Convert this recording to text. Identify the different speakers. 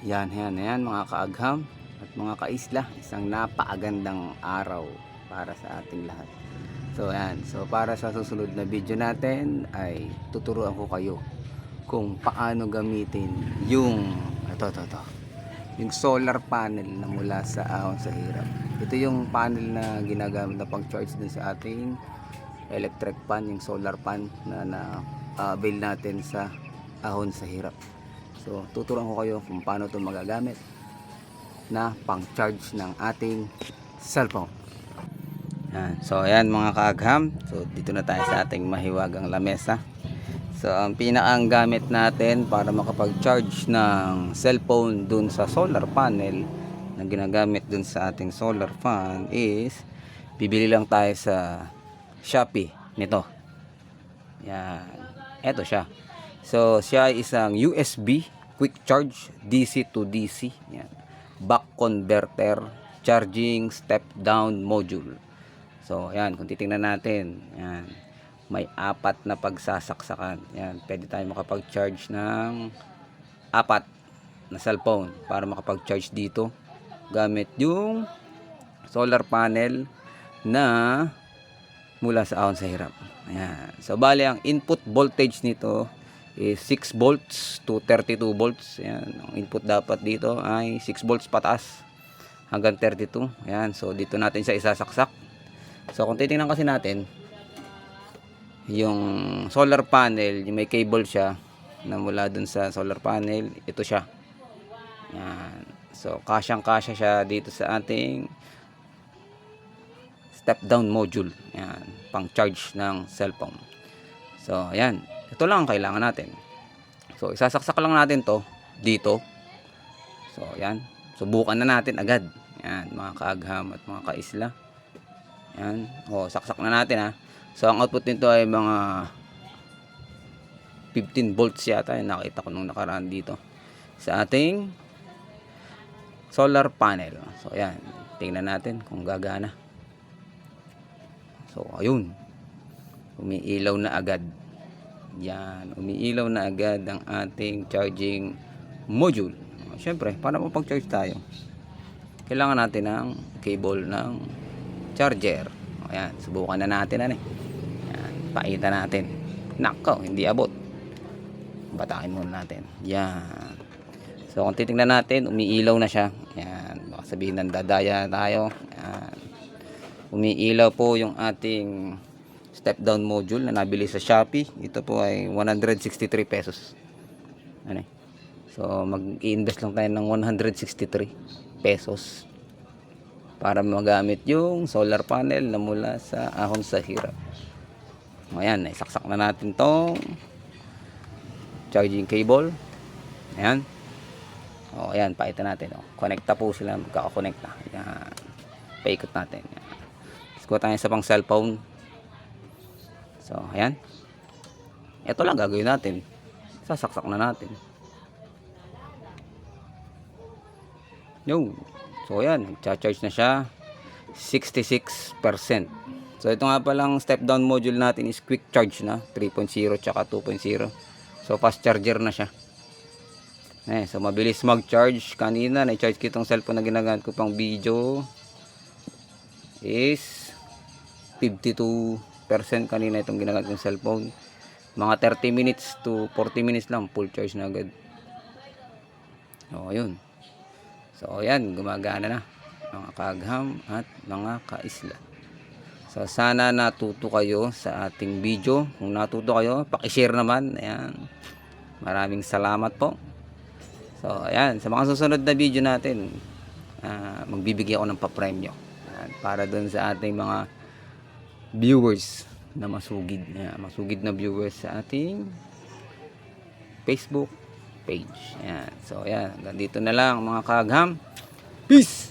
Speaker 1: Yan, yan, yan mga kaagham at mga kaisla. Isang napaagandang araw para sa ating lahat. So yan, so para sa susunod na video natin ay tuturuan ko kayo kung paano gamitin yung ito, ito, ito, yung solar panel na mula sa ahon sa hirap. Ito yung panel na ginagamit na pang charge din sa ating electric pan, yung solar pan na na avail natin sa ahon sa hirap. So, tuturuan ko kayo kung paano ito magagamit na pang-charge ng ating cellphone. Yan. So, ayan mga kaagham. So, dito na tayo sa ating mahiwagang lamesa. So, ang pinakang gamit natin para makapag-charge ng cellphone dun sa solar panel na ginagamit dun sa ating solar fan is bibili lang tayo sa Shopee nito. Yan. Ito siya. So, siya ay isang USB quick charge DC to DC. Yan. Back converter charging step down module. So, yan. Kung titingnan natin, yan. May apat na pagsasaksakan. Yan. Pwede tayo makapag-charge ng apat na cellphone para makapag-charge dito gamit yung solar panel na mula sa ahon sa hirap. Ayan. So, bali, ang input voltage nito is 6 volts to 32 volts. Ayan. Ang input dapat dito ay 6 volts pataas hanggang 32. Ayan. So, dito natin siya isasaksak. So, kung titingnan kasi natin, yung solar panel, yung may cable siya na mula dun sa solar panel, ito siya. Ayan. So, kasyang-kasya siya dito sa ating step down module. Yan, pang charge ng cellphone. So, ayan. Ito lang ang kailangan natin. So, isasaksak lang natin to dito. So, ayan. Subukan na natin agad. Yan, mga kaagham at mga kaisla. Yan. O, saksak na natin ha. So, ang output nito ay mga 15 volts yata. Yung nakita ko nung nakaraan dito. Sa ating solar panel. So, ayan. Tingnan natin kung gagana. So, ayun. Umiilaw na agad. Yan. Umiilaw na agad ang ating charging module. Siyempre, para mapag-charge tayo, kailangan natin ng cable ng charger. Ayan. Subukan na natin. Ano, eh. Yan. Pakita natin. Nako, hindi abot. Batakin muna natin. Yan. So, kung titingnan natin, umiilaw na siya. Yan. Baka sabihin ng dadaya tayo. Yan umiilaw po yung ating step down module na nabili sa Shopee. Ito po ay 163 pesos. Ano eh? So mag-i-invest lang tayo ng 163 pesos para magamit yung solar panel na mula sa ahon sa hirap. Ayan, isaksak na natin tong charging cable. Ayan. O, ayan, pakita natin. O. Connecta po sila, magkakakonect na. Ayan. Paikot natin. Ayan. Kuha tayo sa pang cellphone. So, ayan. Ito lang gagawin natin. Sasaksak na natin. Yung. So, ayan. Charge na siya. 66%. So, ito nga palang step down module natin is quick charge na. 3.0 tsaka 2.0. So, fast charger na siya. Eh, so, mabilis mag-charge. Kanina, na-charge ko itong cellphone na ginagamit ko pang video is 52% kanina itong ginagamit kong cellphone. Mga 30 minutes to 40 minutes lang full charge na agad. O yun so ayan gumagana na mga kagham at mga kaisla. So sana natuto kayo sa ating video. Kung natuto kayo pakishare naman. Ayan. Maraming salamat po. So ayan sa mga susunod na video natin ah, magbibigay ako ng papremyo Ayan, para doon sa ating mga viewers na masugid na masugid na viewers sa ating Facebook page. Ayan. So, ayan. Hanggang dito na lang mga kagham. Peace!